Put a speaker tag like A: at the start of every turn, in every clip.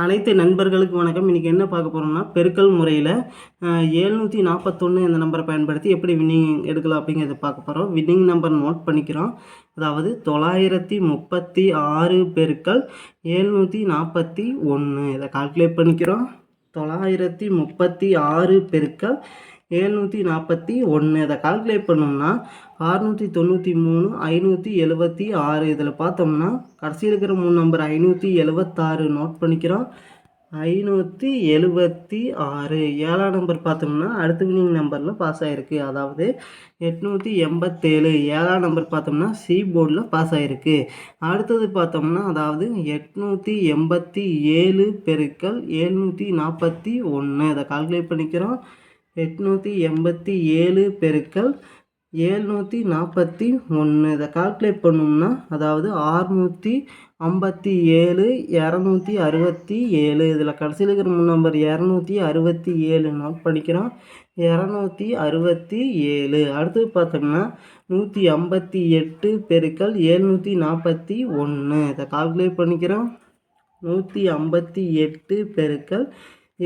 A: அனைத்து நண்பர்களுக்கு வணக்கம். இன்றைக்கி என்ன பார்க்க போகிறோம்னா பெருக்கல் முறையில் ஏழ்நூற்றி நாற்பத்தொன்று இந்த நம்பரை பயன்படுத்தி எப்படி வின்னிங் எடுக்கலாம் அப்படிங்கிறத பார்க்க போகிறோம் வின்னிங் நம்பர் நோட் பண்ணிக்கிறோம். அதாவது தொள்ளாயிரத்தி முப்பத்தி ஆறு பெருக்கல் ஏழ்நூற்றி நாற்பத்தி ஒன்று இதை கால்குலேட் பண்ணிக்கிறோம். தொள்ளாயிரத்தி முப்பத்தி ஆறு பெருக்கல் ஏழ்நூற்றி நாற்பத்தி ஒன்று இதை கால்குலேட் பண்ணோம்னா ஆறுநூற்றி தொண்ணூற்றி மூணு ஐநூற்றி எழுபத்தி ஆறு. இதில் பார்த்தோம்னா கடைசி இருக்கிற மூணு நம்பர் ஐநூற்றி எழுபத்தாறு நோட் பண்ணிக்கிறோம். ஐநூற்றி எழுபத்தி ஆறு. ஏழாம் நம்பர் பார்த்தோம்னா அடுத்த வினிங் நம்பரில் பாஸ் ஆகிருக்கு அதாவது எட்நூற்றி எண்பத்தேழு. ஏழாம் நம்பர் பார்த்தோம்னா சி போர்டில் பாஸ் ஆகிருக்கு அடுத்தது பார்த்தோம்னா அதாவது எட்நூற்றி எண்பத்தி ஏழு பெருக்கல் எழுநூற்றி நாற்பத்தி ஒன்று அதை கால்குலேட் பண்ணிக்கிறோம். எட்நூற்றி எண்பத்தி ஏழு பெருக்கல் ஏழ்நூற்றி நாற்பத்தி ஒன்று. இதை கால்குலேட் பண்ணோம்னா அதாவது ஆறுநூற்றி ஐம்பத்தி ஏழு இரநூத்தி அறுபத்தி ஏழு. இதில் கடைசியில் இருக்கிற மூணு நம்பர் இரநூத்தி அறுபத்தி ஏழு நோட் பண்ணிக்கிறோம். இரநூத்தி அறுபத்தி ஏழு. அடுத்து பார்த்தோம்னா நூற்றி ஐம்பத்தி எட்டு பெருக்கல் ஏழ்நூற்றி நாற்பத்தி ஒன்று. இதை கால்குலேட் பண்ணிக்கிறோம். நூற்றி ஐம்பத்தி எட்டு பெருக்கல்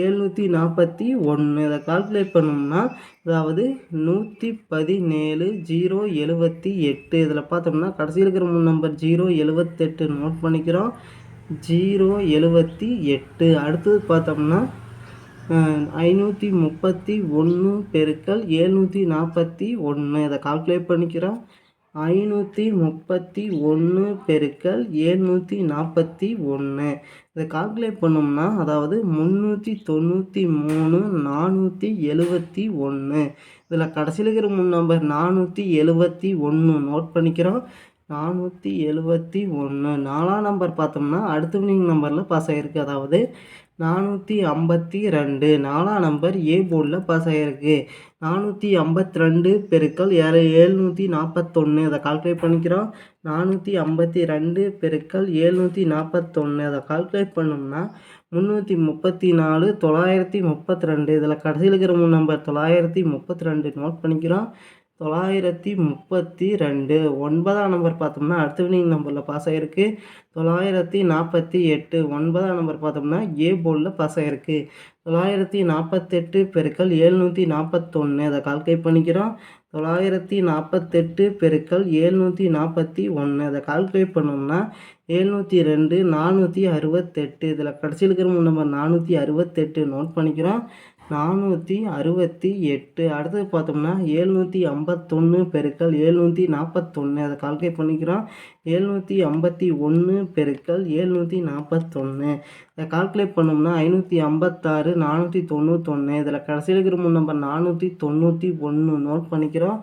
A: எழுநூற்றி நாற்பத்தி ஒன்று இதை கால்குலேட் பண்ணோம்னா அதாவது நூற்றி பதினேழு ஜீரோ எழுபத்தி எட்டு. இதில் பார்த்தோம்னா கடைசியில் இருக்கிற மூணு நம்பர் ஜீரோ எழுபத்தெட்டு நோட் பண்ணிக்கிறோம். ஜீரோ எழுபத்தி எட்டு. அடுத்தது பார்த்தோம்னா ஐநூற்றி முப்பத்தி ஒன்று பெருக்கல் எழுநூற்றி நாற்பத்தி ஒன்று இதை கால்குலேட் பண்ணிக்கிறோம். ஐநூற்றி முப்பத்தி ஒன்று பெருக்கல் ஏழ்நூற்றி நாற்பத்தி ஒன்று இதை கால்குலேட் பண்ணோம்னா அதாவது முந்நூற்றி தொண்ணூற்றி மூணு நானூற்றி எழுபத்தி ஒன்று இதில் கடைசியில் இருக்கிற மூணு நம்பர் நானூற்றி எழுபத்தி ஒன்று நோட் பண்ணிக்கிறோம். நானூற்றி எழுபத்தி ஒன்று நாலாம் நம்பர் பார்த்தோம்னா அடுத்த வினிங் நம்பரில் பாஸ் ஆகிருக்கு அதாவது நானூற்றி ஐம்பத்தி ரெண்டு. நாலாம் நம்பர் ஏ போர்டில் பாஸ் ஆகிருக்கு நானூற்றி ஐம்பத்தி ரெண்டு பெருக்கள் ஏழு ஏழ்நூற்றி நாற்பத்தொன்று அதை கால்குலேட் பண்ணிக்கிறோம். நானூற்றி ஐம்பத்தி ரெண்டு பெருக்கள் ஏழ்நூற்றி நாற்பத்தொன்று அதை கால்குலேட் பண்ணோம்னா முந்நூற்றி முப்பத்தி நாலு தொள்ளாயிரத்தி முப்பத்தி ரெண்டு. இதில் கடைசியில் இருக்கிற மூணு நம்பர் தொள்ளாயிரத்தி முப்பத்தி ரெண்டு நோட் பண்ணிக்கிறோம். தொள்ளாயிரத்தி முப்பத்தி ரெண்டு. ஒன்பதாம் நம்பர் பார்த்தோம்னா அடுத்த வினிங் நம்பரில் பாஸ் ஆகிருக்கு தொள்ளாயிரத்தி நாற்பத்தி எட்டு. ஒன்பதாம் நம்பர் பார்த்தோம்னா ஏ போர்டில் பாஸ் ஆகிருக்கு தொள்ளாயிரத்தி நாற்பத்தெட்டு பெருக்கள் ஏழ்நூற்றி நாற்பத்தொன்று அதை கால்குலேட் பண்ணிக்கிறோம். தொள்ளாயிரத்தி நாற்பத்தெட்டு பெருக்கள் ஏழ்நூற்றி நாற்பத்தி ஒன்று அதை கால்குலேட் பண்ணோம்னா ஏழ்நூற்றி ரெண்டு நானூற்றி அறுபத்தெட்டு. இதில் கடைசியில் இருக்கிற நம்பர் நானூற்றி அறுபத்தெட்டு. நோட் பண்ணிக்கிறோம். நானூற்றி அறுபத்தி எட்டு. அடுத்தது பார்த்தோம்னா ஏழ்நூற்றி ஐம்பத்தொன்று பெருக்கல் ஏழ்நூற்றி நாற்பத்தொன்று அதை கால்குலேட் பண்ணிக்கிறோம். ஏழ்நூற்றி ஐம்பத்தி ஒன்று பெருக்கல் ஏழ்நூற்றி நாற்பத்தொன்று இதை கால்குலேட் பண்ணோம்னா ஐநூற்றி ஐம்பத்தாறு நானூற்றி தொண்ணூத்தொன்று இதில் கடைசியில் இருக்கிற மூணு நம்பர் நானூற்றி தொண்ணூற்றி ஒன்று நோட் பண்ணிக்கிறோம்.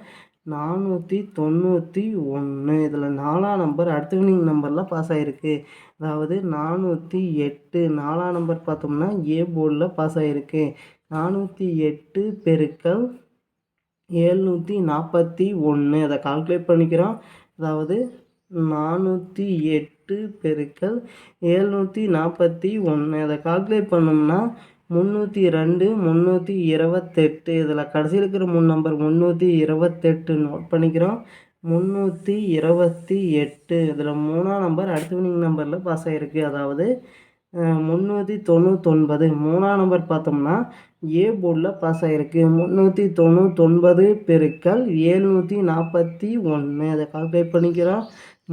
A: நானூற்றி தொண்ணூற்றி ஒன்று இதில் நாலாம் நம்பர் அடுத்த வினிங் நம்பரில் பாஸ் ஆகிருக்கு அதாவது நானூற்றி எட்டு. நாலாம் நம்பர் பார்த்தோம்னா ஏ போர்டில் பாஸ் ஆகிருக்கு நானூற்றி எட்டு பெருக்கல் ஏழ்நூற்றி நாற்பத்தி ஒன்று. அதை கால்குலேட் பண்ணிக்கிறோம். அதாவது நானூற்றி எட்டு பெருக்கல் ஏழ்நூற்றி நாற்பத்தி ஒன்று. அதை கால்குலேட் பண்ணோம்னா முந்நூற்றி ரெண்டு முந்நூற்றி இருபத்தெட்டு. இதில் கடைசியில் இருக்கிற மூணு நம்பர் முந்நூற்றி இருபத்தெட்டு நோட் பண்ணிக்கிறோம். முந்நூற்றி இருபத்தி எட்டு. இதில் மூணாம் நம்பர் அடுத்த வினிங் நம்பரில் பாஸ் ஆகிருக்கு அதாவது முந்நூற்றி தொண்ணூத்தொன்பது. மூணாம் நம்பர் பார்த்தோம்னா ஏ போர்டில் பாஸ் ஆகிருக்கு முந்நூற்றி தொண்ணூத்தொன்பது பெருக்கல் ஏழ்நூற்றி நாற்பத்தி ஒன்று அதை கால்குலேட் பண்ணிக்கிறோம்.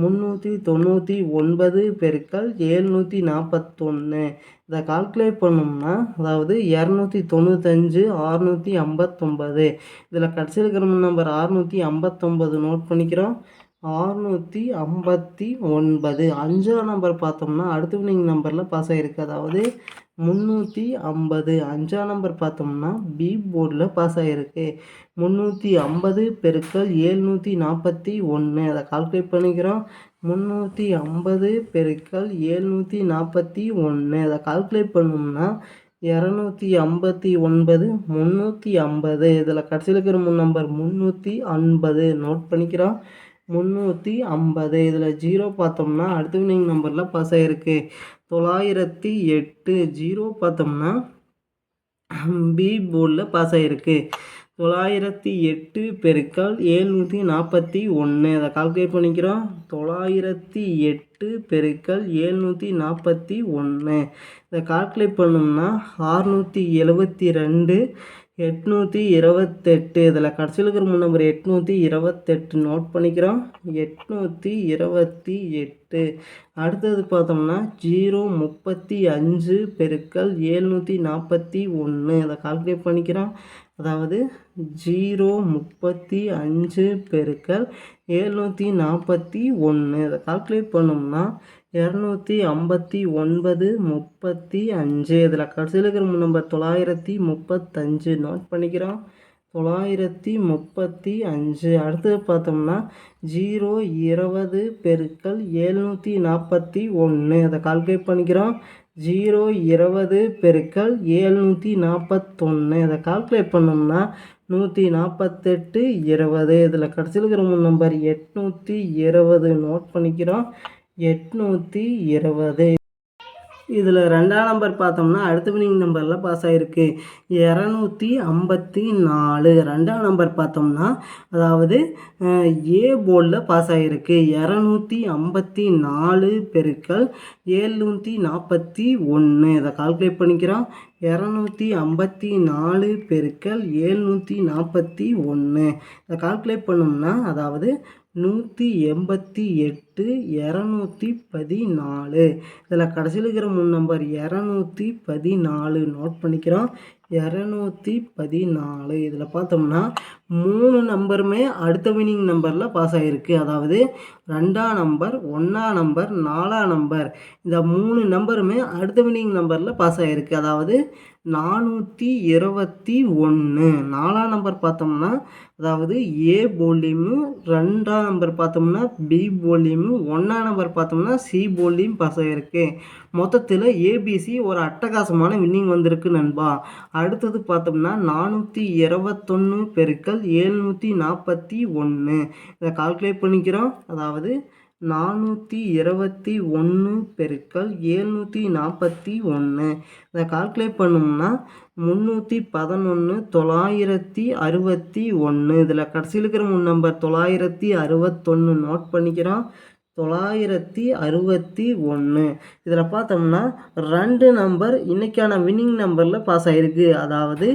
A: முந்நூற்றி தொண்ணூற்றி ஒன்பது பெருக்கல் ஏழ்நூற்றி நாற்பத்தொன்று இதை கால்குலேட் பண்ணோம்னா அதாவது இரநூத்தி தொண்ணூத்தஞ்சு ஆறுநூற்றி ஐம்பத்தொம்பது இதில் கடைசியில் இருக்கிற நம்பர் ஆறுநூற்றி ஐம்பத்தொம்பது நோட் பண்ணிக்கிறோம். ஆறுநூற்றி ஐம்பத்தி ஒன்பது. அஞ்சாம் நம்பர் பார்த்தோம்னா அடுத்த வினிங் நம்பரில் பாஸ் ஆகிருக்கு அதாவது முந்நூற்றி ஐம்பது. அஞ்சாம் நம்பர் பார்த்தோம்னா பி போர்டில் பாஸ் ஆகிருக்கு முந்நூற்றி ஐம்பது பெருக்கள் ஏழ்நூற்றி நாற்பத்தி ஒன்று அதை கால்குலேட் பண்ணிக்கிறோம். முந்நூற்றி ஐம்பது பெருக்கள் ஏழ்நூற்றி நாற்பத்தி ஒன்று அதை கால்குலேட் பண்ணோம்னா இரநூத்தி ஐம்பத்தி ஒன்பது முந்நூற்றி ஐம்பது. இதில் கடைசியில் இருக்கிற மூணு நம்பர் முந்நூற்றி ஐம்பது. நோட் பண்ணிக்கிறோம். முந்நூற்றி ஐம்பது. இதில் ஜீரோ பார்த்தோம்னா அடுத்த வினிங் நம்பரில் பாஸ் ஆகிருக்கு தொள்ளாயிரத்தி எட்டு. ஜீரோ பார்த்தோம்னா பி போர்டில் பாஸ் ஆகிருக்கு தொள்ளாயிரத்தி எட்டு பெருக்கல் ஏழ்நூற்றி நாற்பத்தி ஒன்று அதை கால்குலேட் பண்ணிக்கிறோம். தொள்ளாயிரத்தி எட்டு எட்டு பெருக்கல் ஏழ்நூற்றி நாற்பத்தி ஒன்று இதை கால்குலேட் பண்ணோம்னா ஆறுநூற்றி எழுபத்தி ரெண்டு. எட்நூற்றி இருபத்தெட்டு. இதில் கடைசியில் இருக்கிற மூணு நம்பர் எட்நூற்றி இருபத்தெட்டு நோட் பண்ணிக்கிறோம். எட்நூற்றி இருபத்தி எட்டு அடுத்தது பார்த்தோம்னா ஜீரோ முப்பத்தி அஞ்சு பெருக்கல் ஏழ்நூற்றி நாற்பத்தி ஒன்று அதை கால்குலேட் பண்ணிக்கிறோம். அதாவது ஜீரோ முப்பத்தி அஞ்சு பெருக்கல் ஏழ்நூற்றி நாற்பத்தி ஒன்று அதை கால்குலேட் பண்ணோம்னா இரநூத்தி ஐம்பத்தி ஒன்பது முப்பத்தி அஞ்சு. இதில் கடைசியில் இருக்கிற நம்பர் தொள்ளாயிரத்தி முப்பத்தஞ்சு. நோட் பண்ணிக்கிறோம். தொள்ளாயிரத்தி முப்பத்தி அஞ்சு. அடுத்தது பார்த்தோம்னா ஜீரோ இருபது பெருக்கள் ஏழ்நூற்றி நாற்பத்தி ஒன்று. அதை கால்குலேட் பண்ணிக்கிறோம். ஜீரோ இருபது பெருக்கல் ஏழ்நூற்றி நாற்பத்தொன்று. அதை கால்குலேட் பண்ணோம்னா நூற்றி நாற்பத்தெட்டு இருபது. இதில் கடைசியில் இருக்கிற நம்பர் எட்நூற்றி இருபது. நோட் பண்ணிக்கிறோம். எட்நூற்றி இருபது. இதில் ரெண்டாம் நம்பர் பார்த்தோம்னா அடுத்த வினிங் நம்பரில் பாஸ் ஆகிருக்கு இரநூத்தி ஐம்பத்தி நாலு. ரெண்டாம் நம்பர் பார்த்தோம்னா அதாவது ஏ போர்டில் பாஸ் ஆகிருக்கு இரநூத்தி ஐம்பத்தி நாலு பெருக்கள் ஏழ்நூற்றி நாற்பத்தி ஒன்று இதை கால்குலேட் பண்ணிக்கிறோம். இரநூத்தி ஐம்பத்தி நாலு பெருக்கள் ஏழ்நூற்றி நாற்பத்தி ஒன்று இதை கால்குலேட் பண்ணோம்னா அதாவது நூற்றி எண்பத்தி எட்டு இரநூத்தி பதினாலு. இதில் கடைசியில் இருக்கிற மூணு நம்பர் இரநூத்தி பதினாலு நோட் பண்ணிக்கிறோம். இரநூத்தி பதினாலு. இதில் பார்த்தோம்னா மூணு நம்பருமே அடுத்த வினிங் நம்பரில் பாஸ் ஆகிருக்கு அதாவது ரெண்டாம் நம்பர் ஒன்றாம் நம்பர் நாலாம் நம்பர் இந்த மூணு நம்பருமே அடுத்த வினிங் நம்பரில் பாஸ் ஆகிருக்கு அதாவது நானூற்றி இருபத்தி ஒன்று நாலாம் நம்பர் பார்த்தோம்னா அதாவது ஏ போலியமு ரெண்டாம் நம்பர் பார்த்தோம்னா பி போலியமு ஒன்றாம் நம்பர் பார்த்தோம்னா சி போலியும் பசங்க இருக்குது மொத்தத்தில் ஏபிசி ஒரு அட்டகாசமான வின்னிங் வந்திருக்கு நண்பா. அடுத்தது பார்த்தோம்னா நானூற்றி இருபத்தொன்று பெருக்கல் ஏழ்நூற்றி நாற்பத்தி ஒன்று இதை கால்குலேட் பண்ணிக்கிறோம். அதாவது நானூற்றி இருபத்தி ஒன்று பெருக்கல் ஏழ்நூற்றி நாற்பத்தி ஒன்று இதை கால்குலேட் பண்ணோம்னா முந்நூற்றி பதினொன்று தொள்ளாயிரத்தி அறுபத்தி ஒன்று இதில் கடைசியில் இருக்கிற முன் நம்பர் தொள்ளாயிரத்தி அறுபத்தொன்று நோட் பண்ணிக்கிறோம். தொள்ளாயிரத்தி அறுபத்தி ஒன்று இதில் பார்த்தோம்னா ரெண்டு நம்பர் இன்றைக்கான வின்னிங் நம்பரில் பாஸ் ஆகிருக்கு அதாவது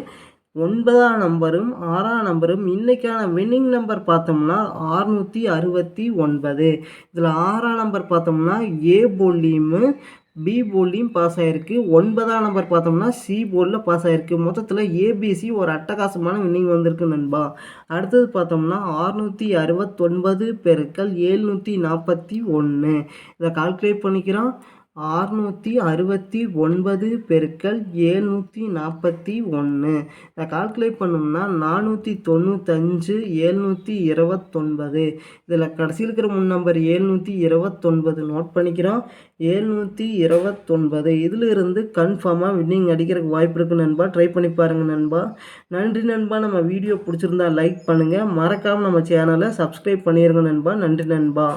A: ஒன்பதாம் நம்பரும் ஆறாம் நம்பரும் இன்றைக்கான வின்னிங் நம்பர் பார்த்தோம்னா ஆறுநூற்றி அறுபத்தி ஒன்பது. இதில் ஆறாம் நம்பர் பார்த்தோம்னா ஏ போலியும் பி போல்லையும் பாஸ் ஆகிருக்கு ஒன்பதாம் நம்பர் பார்த்தோம்னா சி போர்டில் பாஸ் ஆகிருக்கு மொத்தத்தில் ஏபிசி ஒரு அட்டகாசமான வின்னிங் வந்திருக்கு நண்பா. அடுத்தது பார்த்தோம்னா ஆறுநூற்றி அறுபத்தொன்பது பெருக்கள் ஏழ்நூற்றி நாற்பத்தி ஒன்று இதை கால்குலேட் பண்ணிக்கிறோம். ஆறுநூற்றி அறுபத்தி ஒன்பது பெருக்கல் ஏழ்நூற்றி நாற்பத்தி ஒன்று இதை கால்குலேட் பண்ணோம்னா நானூற்றி தொண்ணூத்தஞ்சு ஏழ்நூற்றி இருபத்தொன்பது. இதில் கடைசியில் இருக்கிற முன் நம்பர் ஏழ்நூற்றி இருபத்தொன்பது நோட் பண்ணிக்கிறோம். ஏழ்நூற்றி இருபத்தொன்பது. இதிலிருந்து கன்ஃபார்மாக வின்னிங் அடிக்கிறதுக்கு வாய்ப்பு இருக்குது நண்பா. ட்ரை பண்ணி பாருங்கள் நண்பா. நன்றி நண்பா. நம்ம வீடியோ பிடிச்சிருந்தா லைக் பண்ணுங்கள் மறக்காமல் நம்ம சேனலை சப்ஸ்கிரைப் பண்ணிடுங்க நண்பா. நன்றி நண்பா.